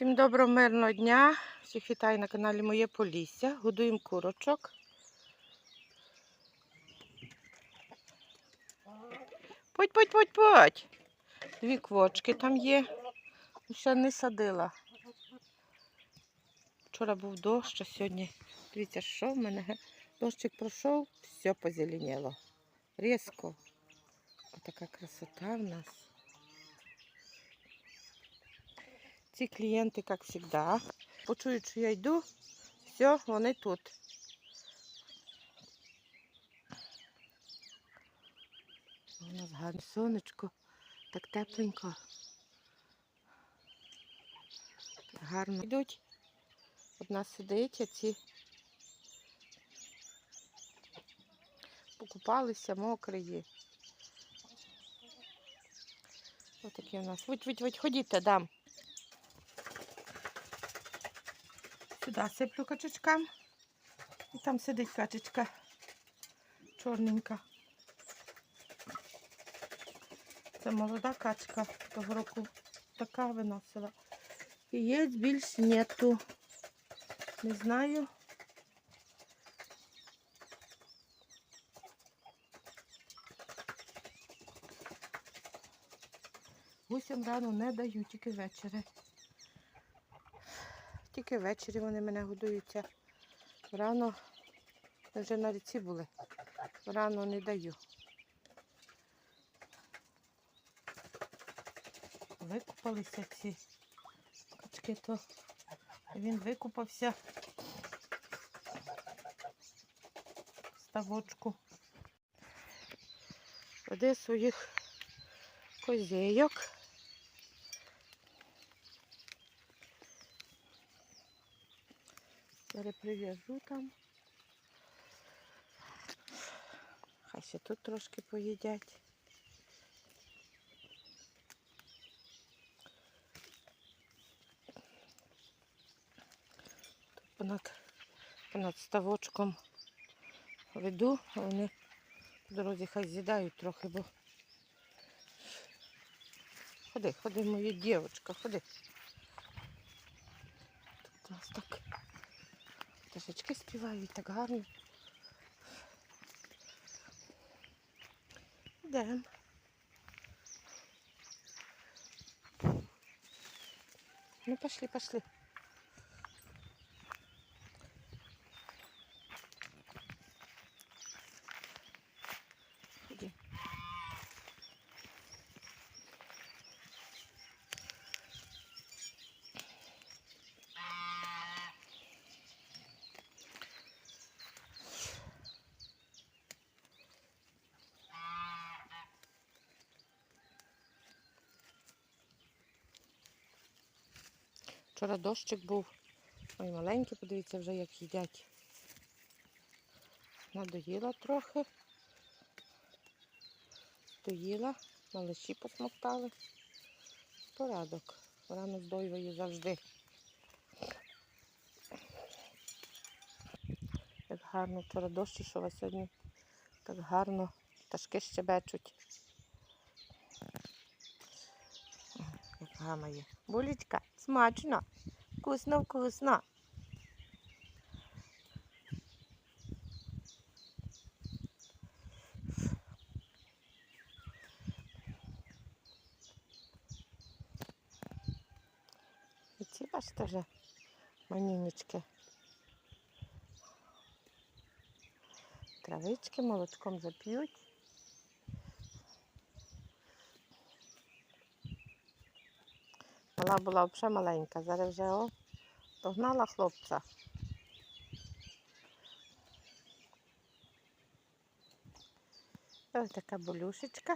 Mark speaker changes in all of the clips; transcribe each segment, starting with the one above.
Speaker 1: Всім доброго мирного дня. Всіх вітаю на каналі Моє Полісся. Годуємо курочок. Подь, подь, подь, подь. Дві квочки там є. Ще не садила. Вчора був дощ, а сьогодні, дивіться, що в мене. Дощик пройшов, все позеленіло. Різко. Отака красота в нас. Ці клієнти, як завжди, почують, що я йду, все, вони тут. У нас гарне сонечко, так тепленько. Гарно йдуть. Одна сидить, а ці покупалися мокрі. Ось такі у нас. Вить, вить, вить, ходіть, дам. Сюди сиплю качечкам. І там сидить качечка чорненька. Це молода качка того року така виносила. Яєць більш нету. Не знаю. Гусям рано не даю, тільки ввечері. Тільки ввечері вони мене годуються. Рано вже на ріці були. Рано не даю. Викупалися ці качки, то він викупався ставочку. Веде своїх козейок. Переприв'яжу там. Хай ще тут трошки поїдять. Понад, понад ставочком веду, а вони по дорозі хай з'їдають трохи, бо ходи, ходи, моя дівчинка, ходи. Тут у нас так пташечки співають так гарно. Йдемо. Ну, пошли, пошли. Ходи. Вчора дощик був. Ой, маленькі, подивіться вже, як їдять. Надоїла трохи. Доїла, малиші посмоктали. Порядок. Рано здоює завжди. Як гарно вчора дощ ішов, а сьогодні так гарно пташки щебечуть. Гамає. Булечка, смачно. Вкусно, вкусно. І ці бачите вже манінечки. Травички молочком зап'ють. Мала була взагалі маленька, зараз вже о, догнала хлопця. Ось така болюшечка.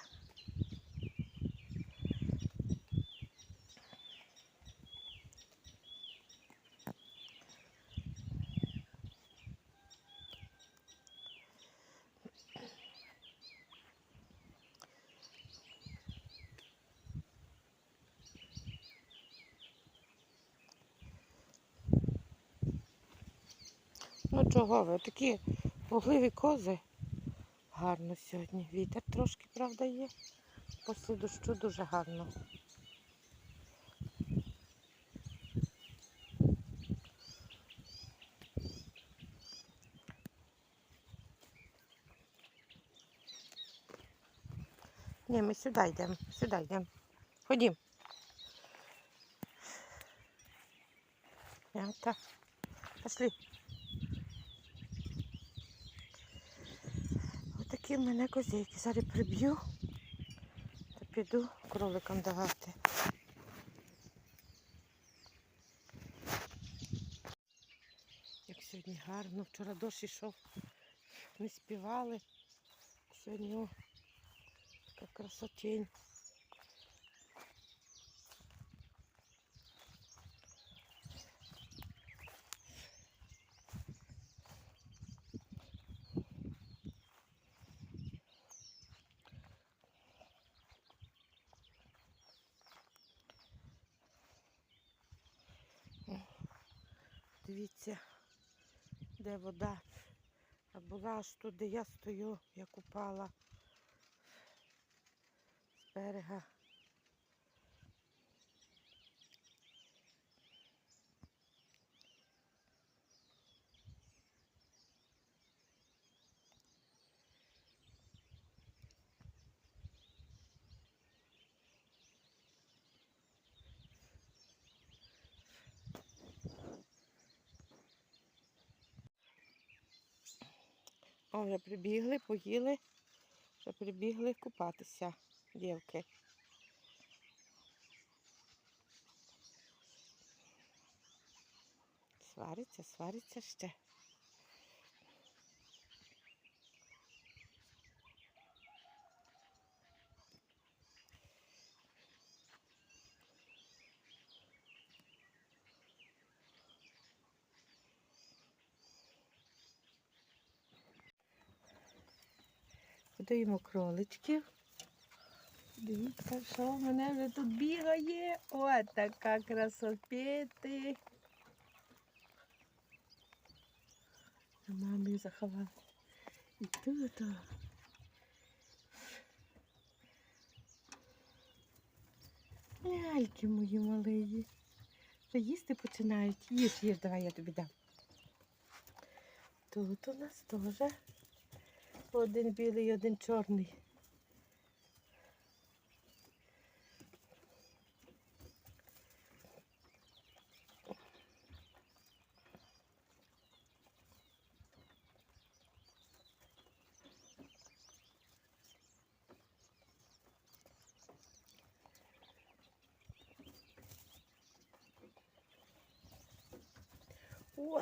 Speaker 1: Ну чого ви? Такі пугливі кози. Гарно сьогодні. Вітер трошки, правда, є. Після дощу дуже гарно. Ні, ми сюди йдемо, сюди йдемо. Ходім. Пошли. Отакі в мене козейки. Зараз приб'ю та піду кроликам давати. Як сьогодні гарно. Вчора дощ йшов. Не співали. Сьогодні о, така красотень. Дивіться, де вода. А була аж тут, де я стою, як упала з берега. О, вже прибігли, поїли, вже прибігли купатися, дівки. Свариться, свариться ще. Подаємо кроличків. Дивіться, що в мене вже тут бігає. Ось така красопети. А мамі заховала. І тут. о. Ляльки мої малиї. Вже їсти починають. Їж, їж, давай я тобі дам. Тут у нас теж один білий, один чорний. О,